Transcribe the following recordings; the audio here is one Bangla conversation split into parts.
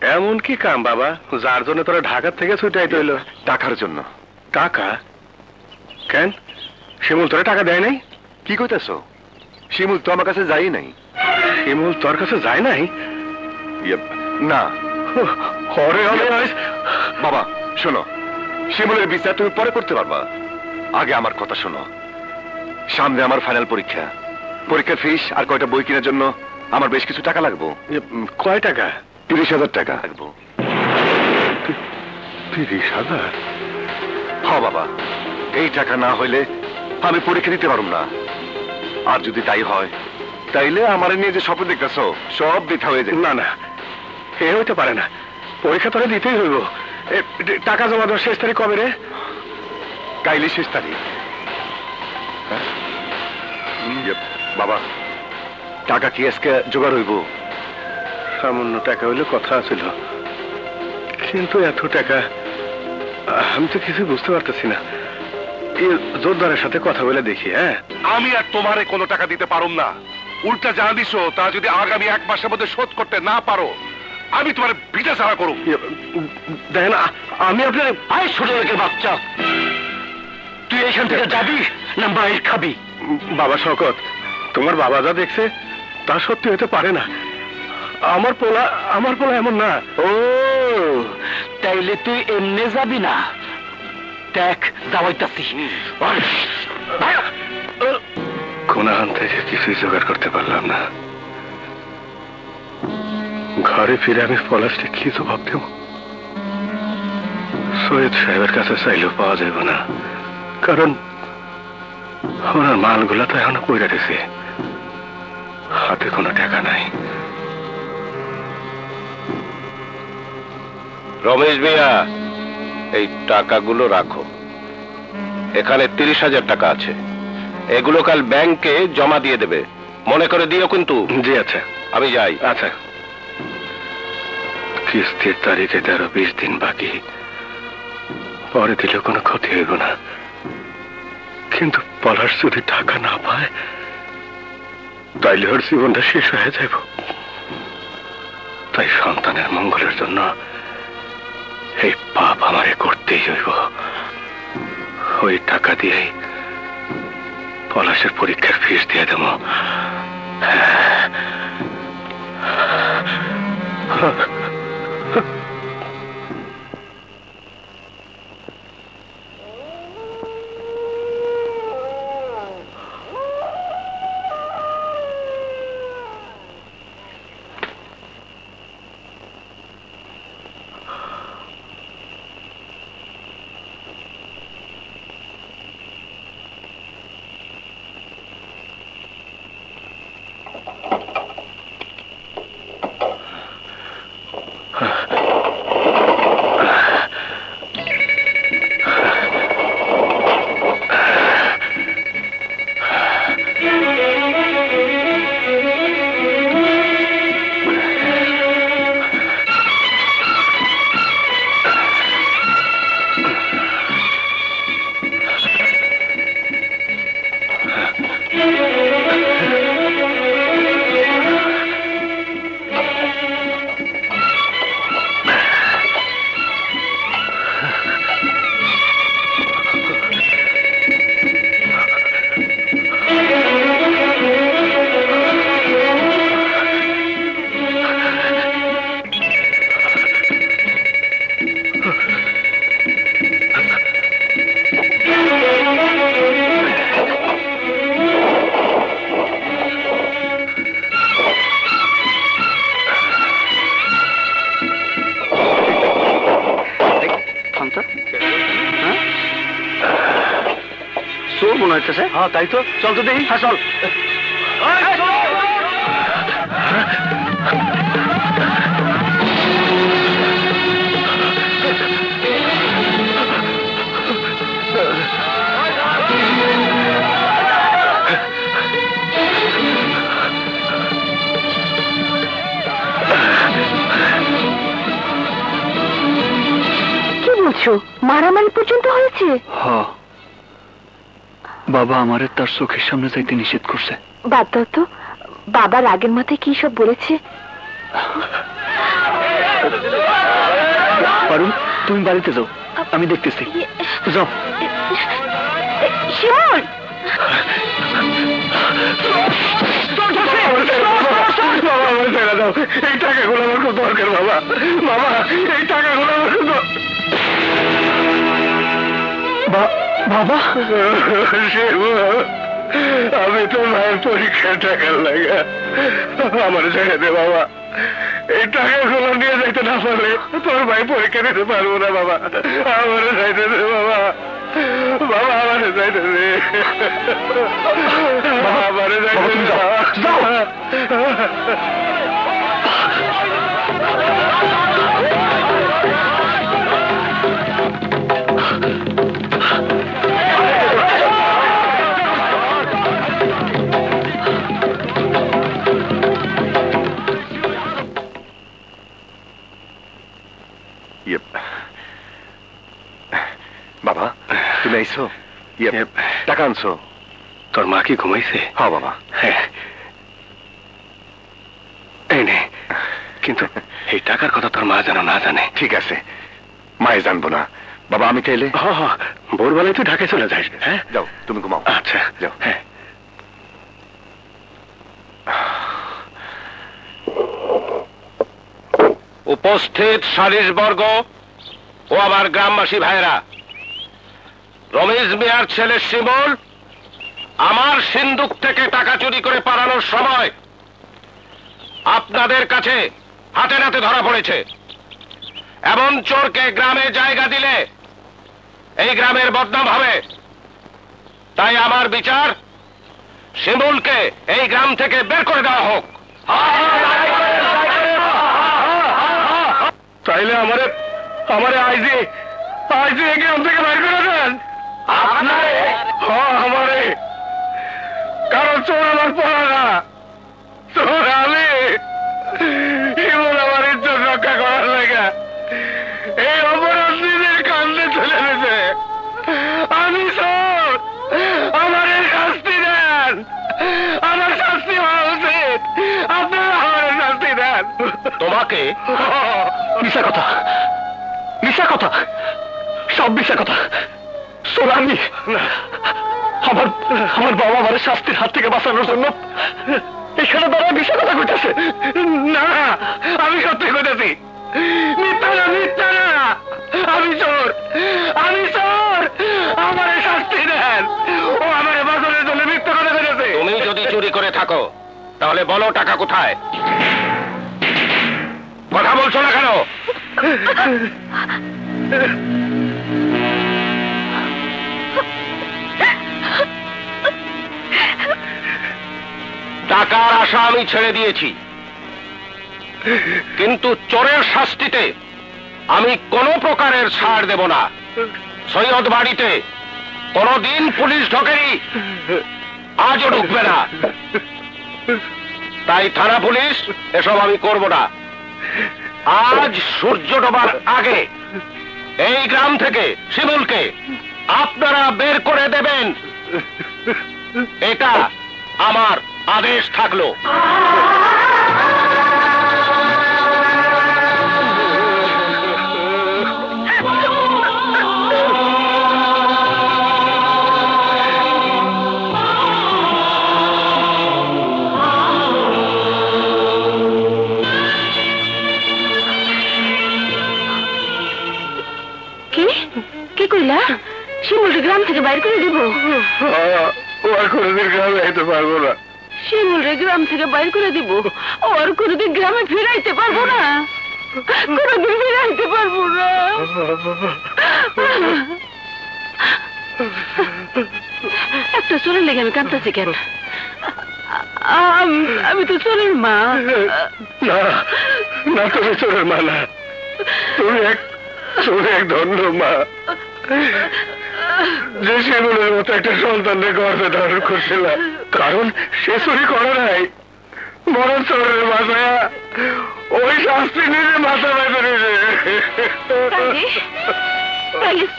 এমন কি কাম বাবা? যার জন্য তোরা ঢাকার থেকে ছুটাইতে হইল? টাকার জন্য। টাকা? কেন? শিমুল তোরা টাকা দেয় নাই? কি কইতাছো? শিমুল তো আমার কাছে যাই নাই। শিমুল তোর কাছে যায় নাই? ইয়ে, না। হরে বাবা শোনো শিমুলের বিচার তুমি পরে করতে পারবা। আগে আমার কথা শোনো। সামনে আমার ফাইনাল পরীক্ষা। পরীক্ষার ফিস আর কয়টা বই কেনার জন্য আমার বেশ কিছু টাকা লাগবো। কয় টাকা? তিরিশ হাজার টাকা। তিরিশ হাজার? হ বাবা এই টাকা না হইলে আমি পরীক্ষা দিতে পারব না। আর যদি তাই হয় তাইলে আমার নিয়ে যে স্বপ্ন দেখতেছো সব বৃথা হয়ে যাবে। না না এ হইতে পারে না। পরীক্ষা তোরা দিতেই হইব। টাকা জমা দেওয়ার শেষ তারিখ কবে রে? কাইলি শেষ তারিখ। হ্যাঁ? ইয়ে, বাবা টাকা কি আজকে জোগাড় হইব? সামান্য টাকা হইলে কথা ছিল কিন্তু এত টাকা আমি তো কিছু বুঝতে পারতেছি না। জোরদারের সাথে কথা বলে দেখি হ্যাঁ? আমি আর তোমারে কোনো টাকা দিতে পারুম না। উল্টা যা দিছো তা যদি আগামী এক মাসের মধ্যে শোধ করতে না পারো আমি তোমার ভিটা ছাড়া করুম। দেখেন আমি আপনার আয় ছোট লোকের বাচ্চা। তুই এখান থেকে যাবি না মায়ের খাবি? বাবা শকত তোমার বাবা যা দেখছে তা সত্যি হতে পারে না। আমার পোলা আমার পোলা এমন না। ও তাইলে তুই এমনে যাবি না। দেখ যাওয়াইতাছি। কোনাহান থেকে কিছুই জোগাড় করতে পারলাম না। ঘরে ফিরে আমি পলাশকে কি জবাব দেব? সৈয়দ সাহেবের কাছে চাইলেও পাওয়া যাবে না। কারণ ওনার মালগুলা তো এখনও পইরা গেছে। হাতে কোনো টাকা নাই। রমেশ ভাইয়া এই টাকাগুলো রাখো। এখানে তিরিশ হাজার টাকা আছে। এগুলো কাল ব্যাংকে জমা দিয়ে দেবে। মনে করে দিও কিন্তু। জি আচ্ছা। আমি যাই। আচ্ছা। কিস্তির তারিখে তেরো বিশ দিন বাকি। পরে দিলে কোনো ক্ষতি হইব না। কিন্তু পলাশ যদি টাকা না পায় তাইলে ওর জীবনটা শেষ হয়ে যাব তাই সন্তানের মঙ্গলের জন্য এই পাপ আমারে করতেই হইব। ওই টাকা দিয়ে পলাশের পরীক্ষার ফিস দিয়ে দেব। চোর মনে হইতেছে হ্যাঁ তাই তো চল তো দেখি। হ্যাঁ চল। কি বলছো? মারামারি পর্যন্ত হয়েছে? হ বাবা আমারে তার চোখের সামনে যাইতে নিষেধ করছে। বাদ দাও তো। বাবার আগের মাথায় কি সব বলেছে? পারুল তুমি বাড়িতে যাও। আমি দেখতেছি। যাও। বাবা আমার ছেড়ে দাও। এই টাকাগুলো আমার খুব দরকার বাবা। বাবা এই টাকাগুলো আমার খুব বাবা। আমি তো মায়ের পরীক্ষার টাকার লাগে। আমার ছেড়ে দে বাবা। এই টাকাগুলো নিয়ে যাইতে না পারলে তোর ভাই পরীক্ষা দিতে পারব না বাবা। আমার যাইতে দে বাবা। বাবা আমার যাইতে দে। বাবা আমার যাইতে বাবা তুমি আইছো ইয়ে ইয়ে। টাকা আনছো। তোর মা কি ঘুমাইছে? হ্যাঁ বাবা। হ্যাঁ। এই নে কিন্তু এই টাকার কথা তোর মা যেন না জানে। ঠিক আছে মায়ে জানব না। বাবা আমি চাইলে হ হ ভোরবেলায় তুই ঢাকায় চলে যাস। হ্যাঁ? যাও তুমি ঘুমাও। আচ্ছা যাও। হ্যাঁ। উপস্থিত সালিশবর্গ ও আমার গ্রামবাসী ভাইরা রমেশ মিয়ার ছেলে শিমুল আমার সিন্দুক থেকে টাকা চুরি করে পালানোর সময় আপনাদের কাছে হাতে নাতে ধরা পড়েছে। এমন চোরকে গ্রামে জায়গা দিলে এই গ্রামের বদনাম হবে। তাই আমার বিচার শিমুলকে এই গ্রাম থেকে বের করে দেওয়া হোক। তাইলে আমারে আমারে আইজি আইজি গ্রাম থেকে বাইর করে দেন। আপনারে? হ্যাঁ আমারে। কারণ চোর আমার পড়া না। চোর আমি। এমন আমার ইজ্জত রক্ষা করার লেগে। এই অপরাধ নিজের কান্দে চলে গেছে আমি চোর। আমার এই শাস্তি দেন। আমার শাস্তি হওয়া উচিত। আপনারা আমার শাস্তি দেন। তোমাকে মিশা কথা। মিশা কথা। সব মিশা কথা। শোন আমি আমার আমার বাবা আমার শাস্তির হাত থেকে বাঁচানোর জন্য এখানে দাঁড়ায় মিশা কথা কইতেছে। না, আমি সত্যি না আমি চোর আমি চোর। আমার শাস্তি দেন। ও আমার বাজারের জন্য কথা কইতেছে। তুমি যদি চুরি করে থাকো, তাহলে বলো টাকা কোথায়। কথা বলছো না কেন? টাকার আশা আমি ছেড়ে দিয়েছি। কিন্তু চোরের শাস্তিতে আমি কোনো প্রকারের ছাড় দেব না। সৈয়দ বাড়িতে কোনদিন পুলিশ ঢোকেনি, আজও ঢুকবে না। তাই থানা পুলিশ, এসব আমি করব না। আজ সূর্য ডোবার আগে এই গ্রাম থেকে শিমুলকে আপনারা বের করে দেবেন। এটা আমার আদেশ থাকল। কি কইলা? শিমুলকে গ্রাম থেকে বাইর করে দিব। ও আর কোনোদিন গ্রামে পারব না। শিমুলরে গ্রাম থেকে বাইর করে দিব। ওর কোনোদিন গ্রামে ফিরাইতে পারব না। কোনোদিন ফিরাইতে পারব না। একটা চোরের লেগে আমি কাঁদতেছি কেন? আমি তো চোরের মা। না না তুমি চোরের মা না। তুমি এক ধন্য মা। যে শিমুলের মতো একটা সন্তানকে গর্বে ধারণ করছিল। কারণ সে চুরি করে নাই। বরং চোরের মাথায় ওই শাস্তি নিজে মাথা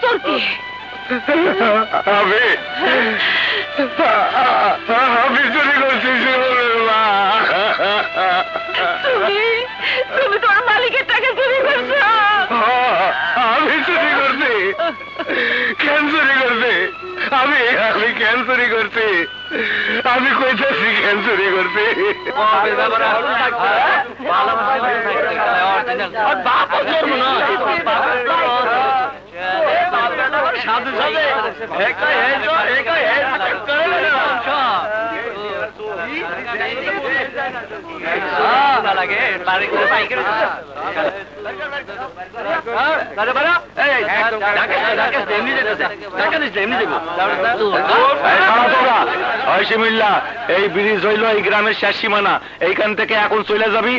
চোর কে? আমি আমি চুরি করছি শিমুলের মা। তুমি তোমার আমি আমি ক্যান্সারি করছি আমি কইতেছি ক্যান্সারি করতে লাগে বাড়ি করে করছি এই ব্রিজ হইল এই গ্রামের শেষ সীমানা। এইখান থেকে এখন চলে যাবি